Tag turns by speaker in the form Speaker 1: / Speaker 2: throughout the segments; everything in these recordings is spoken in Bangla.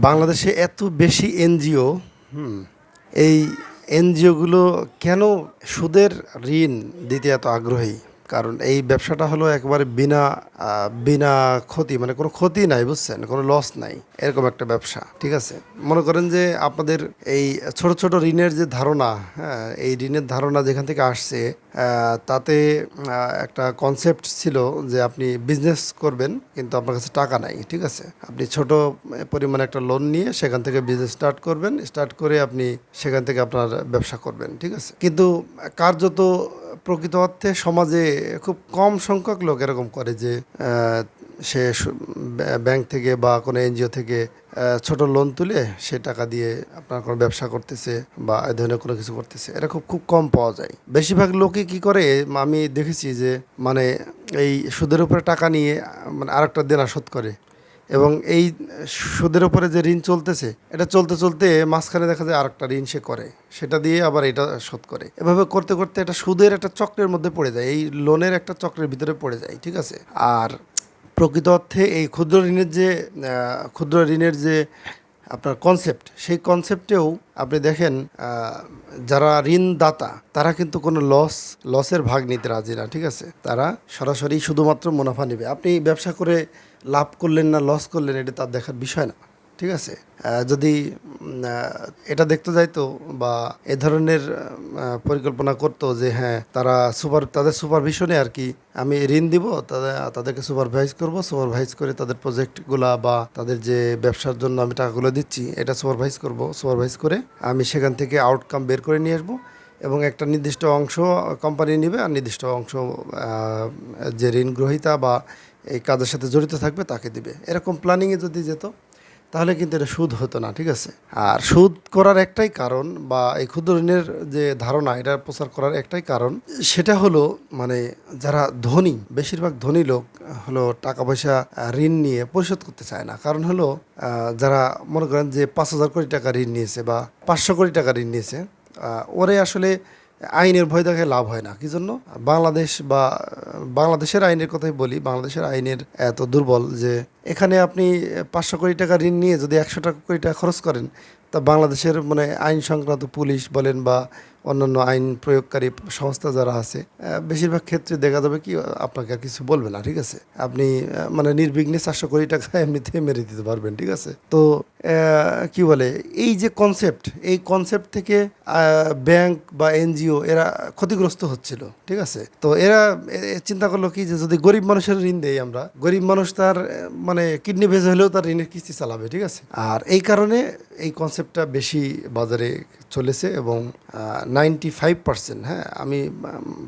Speaker 1: বাংলাদেশে এত বেশি এনজিও এই এনজিওগুলো কেন সুদের ঋণ দিতে এত আগ্রহী? কারণ এই ব্যবসাটা হলো একবারে বিনা বিনা ক্ষতি মানে কোনো ক্ষতি নাই, বুঝছেন? কোনো লস নাই, এরকম একটা ব্যবসা, ঠিক আছে? মনে করেন যে আপনাদের এই ছোট ছোট ঋণের যে ধারণা হ্যাঁ এই ঋণের ধারণা যেখান থেকে আসছে তাতে একটা কনসেপ্ট ছিল যে আপনি বিজনেস করবেন, কিন্তু আপনার কাছে টাকা নাই, ঠিক আছে? আপনি ছোট পরিমাণে একটা লোন নিয়ে সেখান থেকে বিজনেস স্টার্ট করবেন স্টার্ট করে আপনি সেখান থেকে আপনার ব্যবসা করবেন, ঠিক আছে? কিন্তু কার্যত প্রকৃত অর্থে সমাজে খুব কম সংখ্যক লোক এরকম করে যে সে সু- ব্য- ব্যাংক থেকে বা কোনো এনজিও থেকে ছোট লোন তুলে সে টাকা দিয়ে আপনার কোনো ব্যবসা করতেছে বা এই ধরনের কোনো কিছু করতেছে। এরকম খুব খুব কম পাওয়া যায়। বেশিরভাগ লোকে কি করে, আমি দেখেছি যে মানে এই সুদের উপরে টাকা নিয়ে মানে আরেকটা দেনা শোধ করে। এবং এই সুদের উপরে যে ঋণ চলতেছে, এটা চলতে চলতে মাঝখানে দেখা যায় আরেকটা ঋণ সে করে। সেটা দিয়ে আবার এটা শোধ করে। এভাবে করতে করতে এটা সুদের একটা চক্রের মধ্যে পড়ে যায়। এই লোনের একটা চক্রের ভিতরে পড়ে যায়, ঠিক আছে? আর প্রকৃত অর্থে এই ক্ষুদ্র ঋণের যে ক্ষুদ্র ঋণের যে আপনার কনসেপ্ট সেই কনসেপ্টেও আপনি দেখেন যারা ঋণদাতা, তারা কিন্তু কোনো লস লসের ভাগ নিতে রাজি না, ঠিক আছে? তারা সরাসরি শুধুমাত্র মুনাফা নেবে। আপনি ব্যবসা করে লাভ করলেন না লস করলেন, এটা তার দেখার বিষয় না। ঠিক আছে? যদি এটা দেখতে যাইতো বা এ ধরনের পরিকল্পনা করতো যে হ্যাঁ তারা সুপার, তাদের সুপারভিশনে আর কি আমি ঋণ দিব, তাদের, তাদেরকে সুপারভাইজ করব সুপারভাইজ করে তাদের প্রজেক্টগুলা বা তাদের যে ব্যবসার জন্য আমি টাকাগুলো দিচ্ছি, এটা সুপারভাইজ করব সুপারভাইজ করে আমি সেখান থেকে আউটকাম বের করে নিয়ে আসব এবং একটা নির্দিষ্ট অংশ কোম্পানি নেবে আর নির্দিষ্ট অংশ যে ঋণ গ্রহীতা বা এই কাজের সাথে জড়িত থাকবে তাকে দিবে। এরকম প্ল্যানিংয়ে যদি যেত, তাহলে কিন্তু এটা সুদ হতো না, ঠিক আছে? আর সুদ করার একটাই কারণ বা এই ক্ষুদ্র ঋণের যে ধারণা, এটা প্রচার করার একটাই কারণ, সেটা হলো মানে যারা ধনী, বেশিরভাগ ধনী লোক হলো টাকা পয়সা ঋণ নিয়ে পরিশোধ করতে চায় না। কারণ হলো যারা মনে করেন যে পাঁচ হাজার কোটি টাকা ঋণ নিয়েছে বা পাঁচশো কোটি টাকা ঋণ নিয়েছে ওরে আসলে আইনের ভয় দেখে লাভ হয় না। কি জন্য? বাংলাদেশ বা, বাংলাদেশের আইনের কথাই বলি, বাংলাদেশের আইনের এত দুর্বল যে এখানে আপনি পাঁচশো কোটি টাকা ঋণ নিয়ে যদি একশো টাকা কোটি টাকা খরচ করেন তা বাংলাদেশের মানে আইন সংক্রান্ত পুলিশ বলেন বা অন্যান্য আইন প্রয়োগকারী সংস্থা যারা আছে বেশিরভাগ ক্ষেত্রে দেখা যাবে কি আপনাকে আর কিছু বলবে না ঠিক আছে? আপনি মানে নির্বিঘ্নে চারশো কোটি টাকা এমনিতে মেরে দিতে পারবেন ঠিক আছে? তো কি বলে এই যে কনসেপ্ট এই কনসেপ্ট থেকে ব্যাংক বা এনজিও এরা ক্ষতিগ্রস্ত হচ্ছিল ঠিক আছে? তো এরা চিন্তা করল কি যে যদি গরিব মানুষের ঋণ দেই আমরা গরিব মানুষ তার আহ, মানে কিডনি ভেজে হলেও তার ঋণের কিস্তি চালাবে, ঠিক আছে? আর এই কারণে এই কনসেপ্টটা বেশি বাজারে চলেছে এবং নাইনটি ফাইভ পার্সেন্ট হ্যাঁ আমি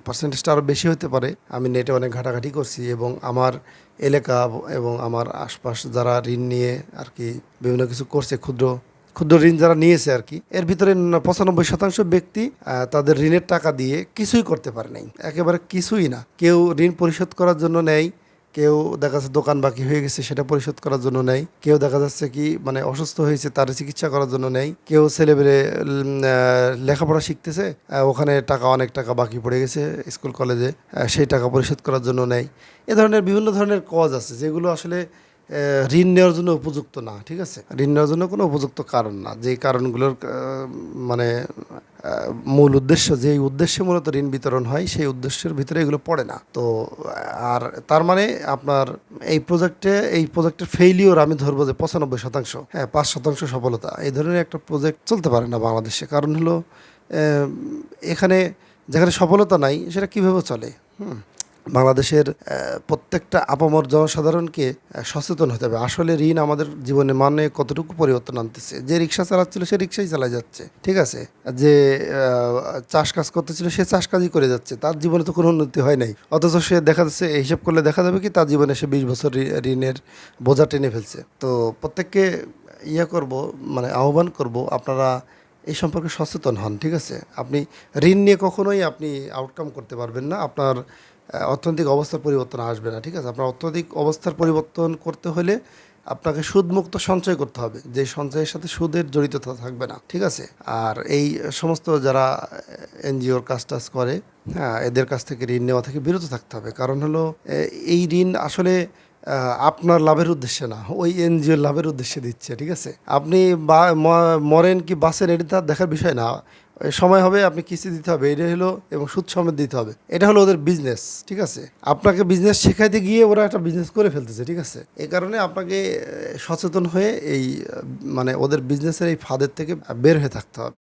Speaker 1: পার্সেন্টেজটা আরও বেশি হতে পারে। আমি নেটে অনেক ঘাটাঘাটি করছি এবং আমার এলাকা এবং আমার আশপাশ যারা ঋণ নিয়ে আর কি বিভিন্ন কিছু করছে, ক্ষুদ্র ক্ষুদ্র ঋণ যারা নিয়েছে আর কি, এর ভিতরে পঁচানব্বই শতাংশ ব্যক্তি তাদের ঋণের টাকা দিয়ে কিছুই করতে পারে নাই। একেবারে কিছুই না। কেউ ঋণ পরিশোধ করার জন্য নেয় কেউ দেখা যাচ্ছে দোকান বাকি হয়ে গেছে, সেটা পরিশোধ করার জন্য নেই। কেউ দেখা যাচ্ছে কি মানে অসুস্থ হয়েছে, তার চিকিৎসা করার জন্য নেই। কেউ ছেলেবেলে লেখাপড়া শিখতেছে ওখানে টাকা, অনেক টাকা বাকি পড়ে গেছে স্কুল, কলেজে সেই টাকা পরিশোধ করার জন্য নেই। এ ধরনের বিভিন্ন ধরনের কজ আছে, যেগুলো আসলে ঋণ নেওয়ার জন্য উপযুক্ত না, ঠিক আছে? ঋণ নেওয়ার জন্য কোনো উপযুক্ত কারণ না। যে কারণগুলোর মানে মূল উদ্দেশ্য যে উদ্দেশ্যে মূলত ঋণ বিতরণ হয়, সেই উদ্দেশ্যের ভিতরে এগুলো পড়ে না। তো, আর তার মানে আপনার এই প্রজেক্টে, এই প্রজেক্টের ফেইলিওর আমি ধরবো যে পঁচানব্বই শতাংশ। হ্যাঁ পাঁচ শতাংশ সফলতা। এই ধরনের একটা প্রজেক্ট চলতে পারে না বাংলাদেশে। কারণ হলো এখানে যেখানে সফলতা নাই, সেটা কীভাবে চলে? হুম। বাংলাদেশের প্রত্যেকটা আপামর জনসাধারণকে সচেতন হতে হবে। আসলে ঋণ আমাদের জীবনে মানে কতটুকু পরিবর্তন আনতেছে? যে রিক্সা চালাচ্ছিল সে রিক্সাই চালাই যাচ্ছে, ঠিক আছে? যে চাষ কাজ করতেছিল সে চাষ কাজই করে যাচ্ছে। তার জীবনে তো কোনো উন্নতি হয় নাই। অথচ সে দেখা যাচ্ছে হিসাব করলে দেখা যাবে কি, তার জীবনে সে বিশ বছর ঋণের বোঝা টেনে ফেলছে। তো প্রত্যেককে ইয়ে করব মানে আহ্বান করব, আপনারা এই সম্পর্কে সচেতন হন, ঠিক আছে? আপনি ঋণ নিয়ে কখনোই আপনি আউটকাম করতে পারবেন না। আপনার অর্থনৈতিক অবস্থার পরিবর্তন আসবে না, ঠিক আছে? আপনার অর্থনৈতিক অবস্থার পরিবর্তন করতে হলে আপনাকে সুদমুক্ত সঞ্চয় করতে হবে, যে সঞ্চয়ের সাথে সুদের জড়িত থাকবে না, ঠিক আছে? আর এই সমস্ত যারা এনজিওর কাজ টাজ করে হ্যাঁ এদের কাছ থেকে ঋণ নেওয়া থেকে বিরত থাকতে হবে। কারণ হলো এই ঋণ আসলে আপনার লাভের উদ্দেশ্যে না, ওই এনজিওর লাভের উদ্দেশ্যে দিচ্ছে, ঠিক আছে? আপনি বা- মরেন কি বাসেন এটা দেখার বিষয় না। সময় হবে, আপনি কিস্তি দিতে হবে এটা হলো, এবং সুদ সমেত দিতে হবে। এটা হলো ওদের বিজনেস ঠিক আছে? আপনাকে বিজনেস শেখাইতে গিয়ে ওরা একটা বিজনেস করে ফেলতেছে, ঠিক আছে? এ কারণে আপনাকে সচেতন হয়ে এই মানে ওদের বিজনেসের এই ফাঁদের থেকে বের হয়ে থাকতে হবে।